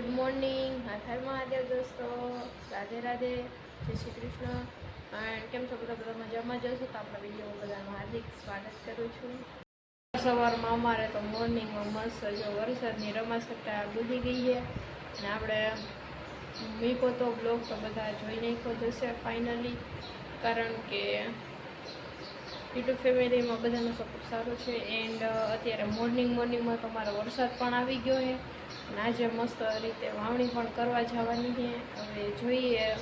Good morning. Har Har Mahadev દોસ્તો. રાધે રાધે. જય Shri Krishna. And કેમ છો બધા? બધા મજામાં જશો તો આપણા વીડિયો બધાનું હાર્દિક સ્વાગત કરું છું. સવારમાં અમારે તો મોર્નિંગમાં મસ્ત જો વરસાદની રમાસટ્ટા ડૂબી ગઈ છે. અને આપણે મીકો તો બ્લોગ તો બધા જોઈ નાખ્યો જશે ફાઇનલી. કારણ કે યુટ્યુબ ફેમિલીમાં બધાનો સપોર્ટ સારો છે. એન્ડ અત્યારે મોર્નિંગ મોર્નિંગમાં તો અમારો વરસાદ પણ આવી ગયો છે. અને આજે મસ્ત રીતે વાવણી પણ કરવા જવાની છે. હવે જોઈએ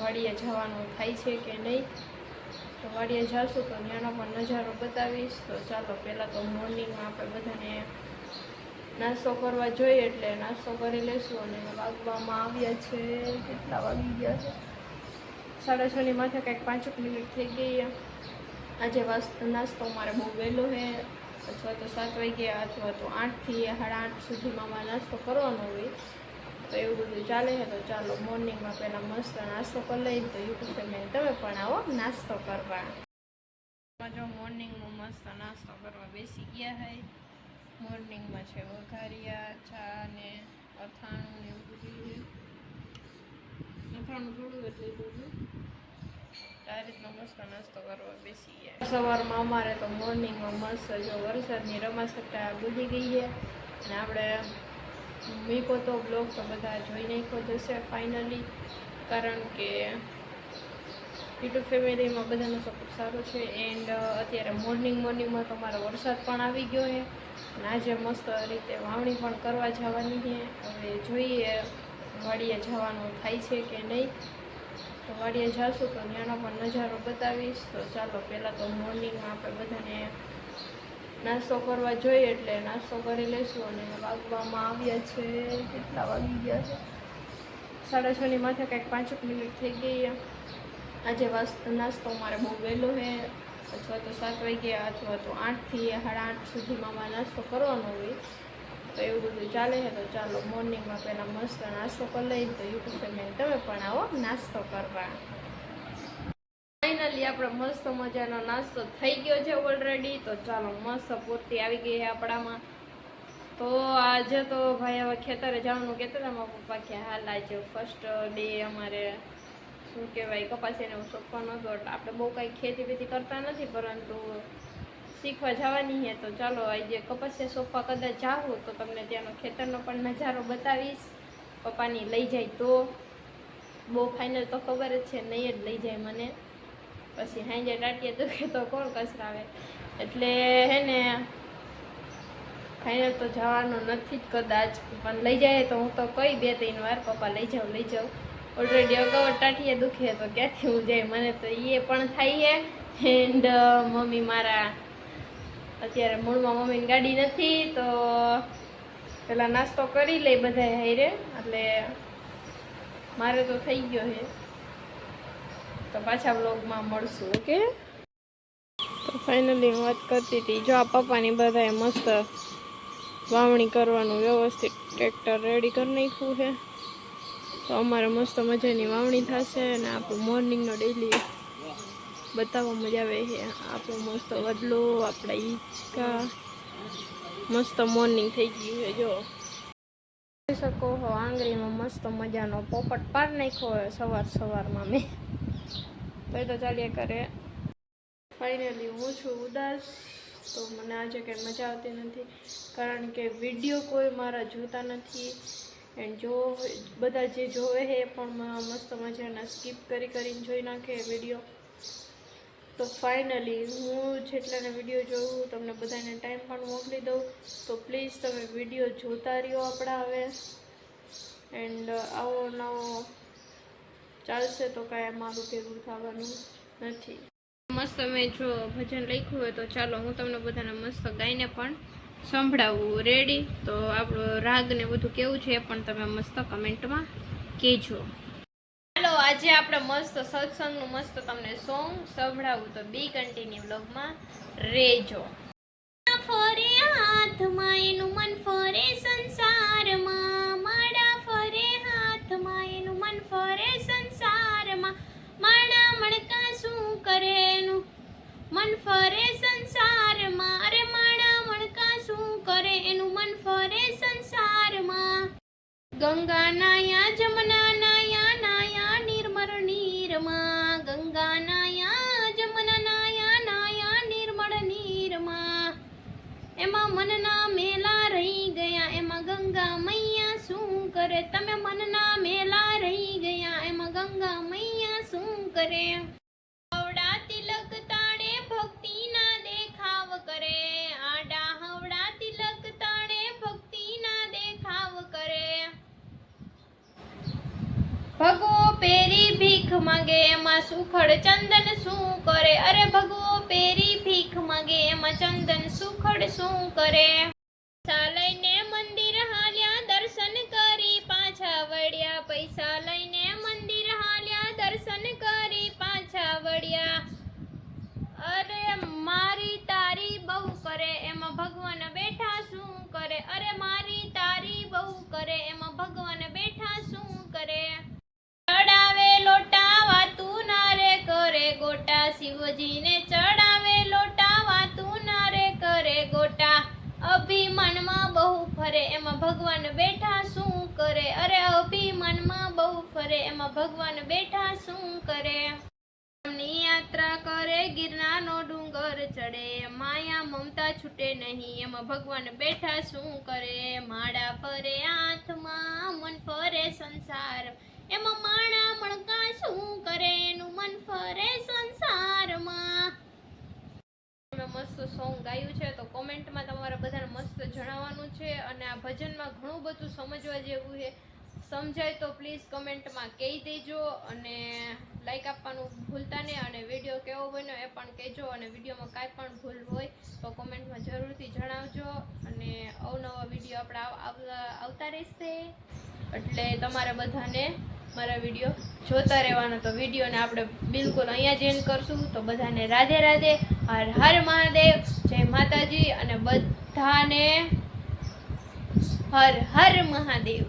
વાડીએ જવાનું થાય છે કે નહીં. તો વાડીએ જાશું તો ત્યાંનો પણ નજારો બતાવીશ. તો ચાલો, પહેલાં તો મોર્નિંગમાં આપણે બધાને નાસ્તો કરવા જોઈએ એટલે નાસ્તો કરી લઈશું અને વાગવામાં આવ્યા છે કેટલા વાગી ગયા છે? સાડા છની માથે કંઈક પાંચેક મિનિટ થઈ ગઈ આજે નાસ્તો મારે બહુ વહેલો છે. અથવા તો સાત વાગ્યા અથવા તો આઠથી સાડા આઠ સુધીમાં મારે નાસ્તો કરવાનો હોય, તો એવું બધું ચાલે છે, તો ચાલો મોર્નિંગમાં પહેલાં મસ્ત નાસ્તો કરી લઈએ તો યુટ્યુબ ફેમિલી તમે પણ આવો નાસ્તો કરવા. જો મોર્નિંગમાં મસ્ત નાસ્તો કરવા બેસી ગયા હોય મોર્નિંગમાં છે વઘારિયા, ચા ને અથાણું ને એવું બધું. અથાણું થોડું એટલે બધું આ રીતનો મસ્ત નાસ્તો કરવા બેસી ગયા. સવારમાં અમારે તો મોર્નિંગમાં મસ્ત જો વરસાદની રમાસટ્ટા બુધી ગઈ છે. અને આપણે મીકો તો બ્લોગ તો બધા જોઈ નાખ્યો જશે ફાઇનલી કારણ કે યુટ્યુબ ફેમિલીમાં બધાનો સપોર્ટ સારો છે. એન્ડ અત્યારે મોર્નિંગ મોર્નિંગમાં તો મારો વરસાદ પણ આવી ગયો છે. અને આજે મસ્ત રીતે વાવણી પણ કરવા જવાની છે. હવે જોઈએ વાડીએ જવાનું થાય છે કે નહીં. તો વાડીએ જઈશું તો ત્યાંનો પણ નજારો બતાવીશ. તો ચાલો, પહેલાં તો મોર્નિંગમાં આપણે બધાને નાસ્તો કરવા જોઈએ એટલે નાસ્તો કરી લઈશું અને વાગવામાં આવ્યા છે, કેટલા વાગી ગયા છે? સાડા છની માથે કંઈક પાંચેક મિનિટ થઈ ગઈ આજે નાસ્તો મારે બહુ વહેલો છે. અથવા તો સાત વાગ્યા, અથવા તો આઠથી સાડા આઠ સુધીમાં મારે નાસ્તો કરવાનો હોય. તો એવું બધું ચાલે છે, તો ચાલો મોર્નિંગમાં પહેલાં મસ્ત નાસ્તો કરી લઈએ તો યુટ્યુબ ફેમિલી તમે પણ આવો નાસ્તો કરવા. ફાઇનલી આપણો મસ્ત મજાનો નાસ્તો થઈ ગયો છે ઓલરેડી તો ચાલો મસ્ત પૂર્તિ આવી ગઈ છે આપણામાં. તો આજે તો ભાઈ હવે ખેતરે જવાનું કહેતા હતા, મારા પપ્પા કે હાલ આજે ફર્સ્ટ ડે અમારે શું કહેવાય કપાસ એને સોંપવાનો હતો, એટલે આપણે બહુ કાંઈ ખેતી બેતી કરતા નથી, પરંતુ શીખવા જવાની છે, તો ચાલો આજે કપાસિયા સોફા કદાચ જાઉં તો તમને ત્યાંનો ખેતરનો પણ નજારો બતાવીશ. પપ્પાની લઈ જાય તો. બહુ ફાઇનલ તો ખબર જ છે, નહીં જ લઈ જાય મને. પછી હાંજે ટાટીએ દુખે તો કોણ કસરાવે? એટલે હે ને ફાઇનલ તો જવાનું નથી જ કદાચ, પણ લઈ જાય તો હું તો કઈ બે ત્રણ વાર, પપ્પા લઈ જાઉં લઈ જાઉં. ઓલરેડી અગાઉ ટાટીએ દુખે તો ક્યાંથી હું જાય? મને તો એ પણ થાય છે. એન્ડ મમ્મી મારા અત્યારે મૂળમાં મમ્મીની ગાડી નથી, તો પેલા નાસ્તો કરી લઈ બધા હારે એટલે મારે તો થઈ ગયો છે. તો પાછા બ્લોગમાં મળશું, ઓકે? તો ફાઇનલી હું વાત કરતી હતી, જો આ પપ્પાની બધાએ મસ્ત વાવણી કરવાનું વ્યવસ્થિત ટ્રેક્ટર રેડી કરી નાખ્યું છે. તો અમારે મસ્ત મજાની વાવણી થશે અને આપણું મોર્નિંગનો ડેલી બતાવવા મજા આવે છે. આપણો મસ્ત વડલો, આપણા ઈચકા. મસ્ત મોર્નિંગ થઈ ગયું છે, જો. જોઈ શકો હો, આંગળીમાં મસ્ત મજાનો પોપટ પાર નાખ્યો હોય સવાર સવારમાં મેં. તો એ તો ચાલ્યા કરે ફાઇનલી હું છું ઉદાસ, તો મને આજે કંઈ મજા આવતી નથી, કારણ કે વીડિયો કોઈ મારા જોતા નથી. એન્ડ જો બધા જે જોવે છે પણ મસ્ત મજાના સ્કીપ કરી કરીને જોઈ નાખે વીડિયો તો ફાઇનલી હું જેટલાને વીડિયો જોઉં, તમને બધાને ટાઈમ પણ મોકલી દઉં. તો પ્લીઝ તમે વીડિયો જોતા રહ્યો આપણા હવે. એન્ડ આવો નવો. ચાલશે તો કાંઈ મારું ભેગું થવાનું નથી. મસ્ત મેં જો ભજન લખ્યું હોય તો ચાલો હું તમને બધાને મસ્ત ગાઈને પણ સંભળાવું. રેડી તો આપણો રાગ ને બધું કેવું છે એ પણ તમે મસ્ત કમેન્ટમાં કહેજો. ચાલો આજે આપણે મસ્ત સત્સંગનું મસ્ત તમને સોંગ સંભળાવું. તો બી કન્ટિન્યુ બ્લોગમાં રેજો ફરે હાથમાં એનું મન ફરે સંસારમાં. માડા ફરે હાથમાં એનું મન ફરે સંસારમાં. માડા મણકા શું કરે એનું મન ફરે સંસારમાં. અરે માડા મણકા શું કરે એનું મન ફરે સંસારમાં. ગંગાના યા જમના કરે તમે મનના મેલા રહી ગયા એમાં ગંગા મૈયા શું કરે હવડા તિલક તાણે ભક્તિના દેખાવ કરે આડા હવડા તિલક તાણે ભક્તિના દેખાવ કરે ભગવો પેરી ભીખ માંગે એમાં સુખડ ચંદન શું કરે અરે ભગવો પેરી ભીખ માંગે એમાં ચંદન સુખડ શું કરે પૈસા ભગવાન બેઠા શું કરે? અરે અભિમાનમાં બહુ ફરે. એમાં ભગવાન બેઠા શું કરે? યાત્રા કરે, ગિરનારનો ડુંગર ચડે. માયા મમતા છૂટે નહીં. એમાં ભગવાન બેઠા શું કરે? માળા ફરે, હાથમાં મન ફરે સંસાર. એમાં માણા મણકા શું કરે? એનું મન ફરે સંસારમાં. મસ્ત સોંગ ગાયું છે, તો કોમેન્ટમાં તમારે બધાને મસ્ત જણાવવાનું છે અને આ ભજનમાં ઘણું બધું સમજવા જેવું છે. સમજાય તો પ્લીઝ કમેન્ટમાં કહી દેજો અને લાઈક આપવાનું ભૂલતા નહીં અને વીડિયો કેવો બન્યો એ પણ કહેજો અને વિડીયોમાં કાંઈ પણ ભૂલ હોય તો કોમેન્ટમાં જરૂરથી જણાવજો અને અવનવા વીડિયો આપણા આવ- આવ- આવતા રહેશે. એટલે તમારે બધાને મારા વીડિયો જોતા રહેવાનો. તો વિડીયોને આપણે બિલકુલ અહીંયા જ એન્ડ કરશું. તો બધાને રાધે રાધે, હર હર મહાદેવ, જય માતાજી, અને બધાને હર હર મહાદેવ.